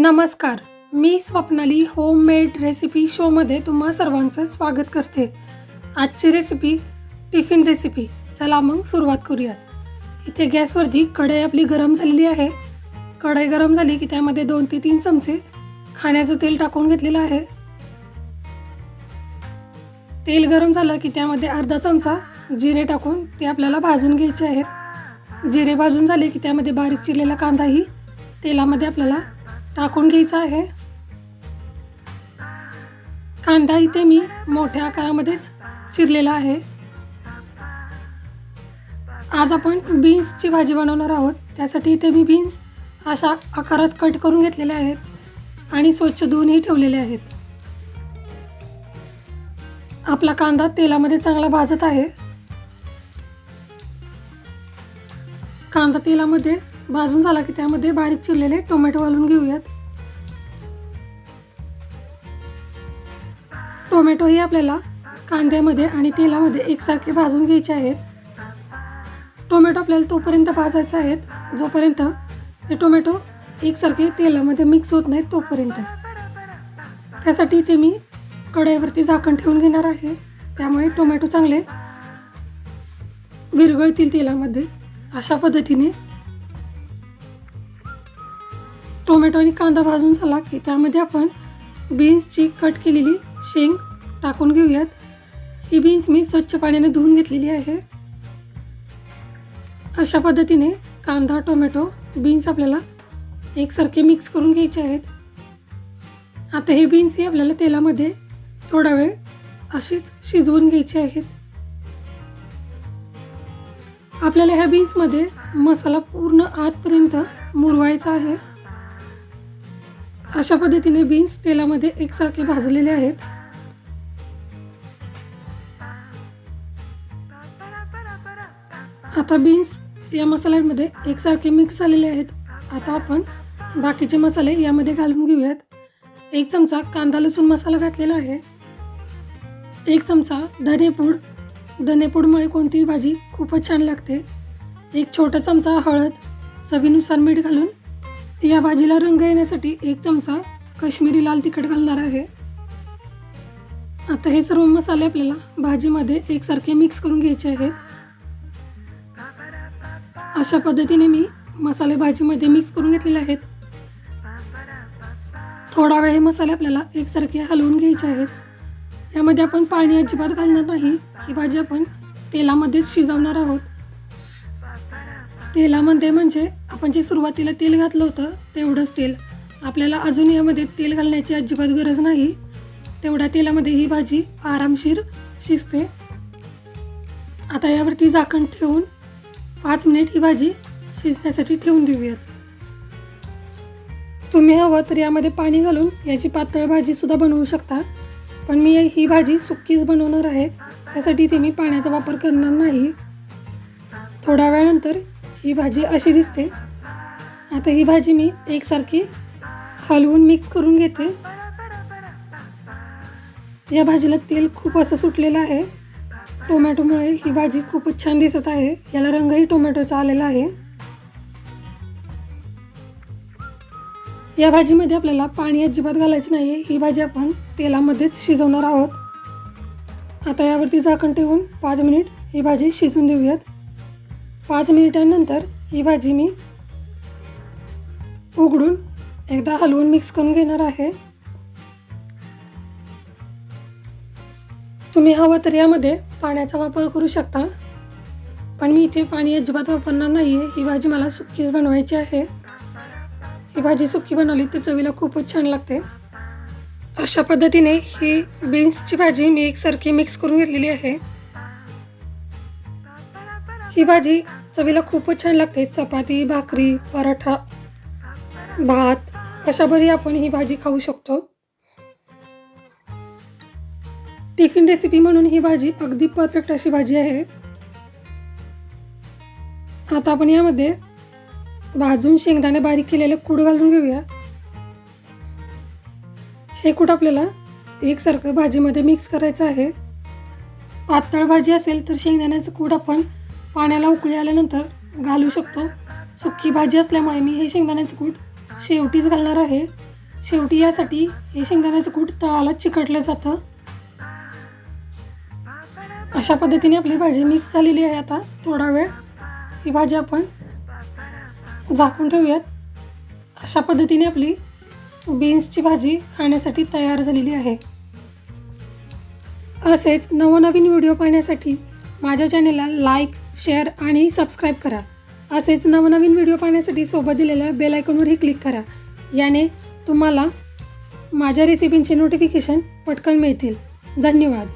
नमस्कार मी Swapnali homemade recipe शोमध्ये तुम्हा सर्वांचं स्वागत करते. आजची रेसिपी टिफिन रेसिपी. चला मग सुरुवात करूयात. इथे गॅसवरती कढई आपली गरम झालेली आहे. कढई गरम झाली की त्यामध्ये दोन ते तीन चमचे खाण्याचं तेल टाकून घेतलेलं आहे. तेल गरम झालं की त्यामध्ये अर्धा चमचा जिरे टाकून ते आपल्याला भाजून घ्यायचे आहेत. जिरे भाजून झाले की त्यामध्ये बारीक चिरलेला कांदाही तेलामध्ये आपल्याला टाकून घ्यायचा आहे. कांदा इथे मी मोठ्या आकारामध्येच चिरलेला आहे. आज आपण बीन्सची भाजी बनवणार आहोत. त्यासाठी इथे मी बीन्स अशा आकारात कट करून घेतलेले आहेत आणि स्वच्छ धुवूनही ठेवलेले आहेत. आपला कांदा तेलामध्ये चांगला भाजत आहे. कांदा तेलामध्ये भाजून झाला की त्यामध्ये बारीक चिरलेले टोमॅटो घालून घेऊयात. टोमॅटोही आपल्याला कांद्यामध्ये आणि तेलामध्ये एकसारखे भाजून घ्यायचे आहेत. टोमॅटो आपल्याला तोपर्यंत भाजायचे आहेत जोपर्यंत ते टोमॅटो एकसारखे तेलामध्ये मिक्स होत नाहीत तोपर्यंत. त्यासाठी ते मी कढईवरती झाकण ठेवून घेणार आहे. त्यामुळे टोमॅटो चांगले विरघळतील तेलामध्ये. अशा पद्धतीने टोमॅटो आणि कांदा भाजून झाला की त्यामध्ये आपण बीन्सची कट केलेली शेंग टाकून घेऊयात. ही बीन्स मी स्वच्छ पाण्याने धुवून घेतलेली आहे. अशा पद्धतीने कांदा टोमॅटो बीन्स आपल्याला एकसारखे मिक्स करून घ्यायचे आहेत. आता हे बीन्सही आपल्याला तेलामध्ये थोडा वेळ अशीच शिजवून घ्यायचे आहेत. आपल्याला ह्या बीन्समध्ये मसाला पूर्ण आतपर्यंत मुरवायचा आहे. अशा पद्धतीने बीन्स तेलामध्ये एकसारखे भाजलेले आहेत. आता बीन्स या मसाल्यांमध्ये एकसारखे मिक्स झालेले आहेत. आता आपण बाकीचे मसाले यामध्ये घालून घेऊयात. एक चमचा कांदा लसूण मसाला घातलेला आहे. एक चमचा धनेपूड धनेपूडमुळे कोणतीही भाजी खूपच छान लागते. एक छोटा चमचा हळद चवीनुसार मीठ घालून या भाजीला रंग येण्यासाठी एक चमचा कश्मीरी लाल तिखट घालणार आहे. आता हे सर्व मसाले आपल्याला भाजीमध्ये एकसारखे मिक्स करून घ्यायचे आहेत. अशा पद्धतीने मी मसाले भाजीमध्ये मिक्स करून घेतलेले आहेत. थोडा वेळ हे मसाले आपल्याला एकसारखे हलवून घ्यायचे आहेत. यामध्ये आपण पाणी अजिबात घालणार नाही. ही भाजी आपण तेलामध्येच शिजवणार आहोत. तेलामध्ये म्हणजे आपण जे सुरुवातीला तेल घातलं होतं तेवढंच तेल. आपल्याला अजून यामध्ये तेल घालण्याची अजिबात गरज नाही. तेवढ्या तेलामध्ये ही भाजी आरामशीर शिजते. आता यावरती झाकण ठेवून पाच मिनिट ही भाजी शिजण्यासाठी ठेवून देऊयात. तुम्ही हवं तर यामध्ये पाणी घालून याची पातळ भाजीसुद्धा बनवू शकता. पण मी ही भाजी सुक्कीच बनवणार आहे. त्यासाठी इथे मी पाण्याचा वापर करणार नाही. थोड्या वेळानंतर ही भाजी अशी दिसते. आता ही भाजी मी एकसारखी हलवून मिक्स करून घेते. या भाजीला तेल खूप असं सुटलेलं आहे. टोमॅटोमुळे ही भाजी खूपच छान दिसत आहे. याला रंगही टोमॅटोचा आलेला आहे. या भाजीमध्ये आपल्याला पाणी अजिबात घालायचं नाही ही भाजी आपण तेलामध्येच शिजवणार आहोत. आता यावरती झाकण ठेवून पाच मिनिट ही भाजी शिजवून देऊयात. पाच मिनिटांनंतर ही भाजी मी उघडून एकदा हलवून मिक्स करून घेणार आहे. तुम्ही हवं तर यामध्ये पाण्याचा वापर करू शकता. पण मी इथे पाणी अजिबात वापरणार नाही आहे ही भाजी मला सुक्कीच बनवायची आहे. ही भाजी सुकी बनवली तर चवीला खूपच छान लागते. अशा पद्धतीने ही बीन्सची भाजी मी एकसारखी मिक्स करून घेतलेली आहे. ही भाजी चवीला खूपच छान लागते. चपाती भाकरी पराठा भात कशाभरी आपण ही भाजी खाऊ शकतो? टिफिन रेसिपी म्हणून ही भाजी अगदी परफेक्ट अशी भाजी आहे. आता आपण यामध्ये भाजून शेंगदाणे बारीक केलेले कूड घालून घेऊया. हे कूट आपल्याला एकसारखं भाजीमध्ये मिक्स करायचं आहे. पातळ भाजी असेल तर शेंगदाण्याचं कूट आपण पाण्याला उकळी आल्यानंतर घालू शकतो. सुक्की भाजी असल्यामुळे मी हे शेंगदाण्याचं कूट शेवटीच घालणार आहे. शेवटी यासाठी हे शेंगदाण्याचं कूट तळाला चिकटलं जातं. अशा पद्धतीने आपली भाजी मिक्स झालेली आहे आता थोडा वेळ. ही भाजी आपण झाकून ठेवूयात. अशा पद्धतीने आपली बीन्सची भाजी खाण्यासाठी तयार झालेली आहे. असेच नवनवीन व्हिडिओ पाहण्यासाठी माझ्या चॅनेलला लाईक शेअर आणि सबस्क्राईब करा. असेच नवनवीन व्हिडिओ पाहण्यासाठी सोबत दिलेल्या बेल आयकॉनवरही क्लिक करा. याने तुम्हाला माझ्या रेसिपींचे नोटिफिकेशन पटकन मिळतील. धन्यवाद.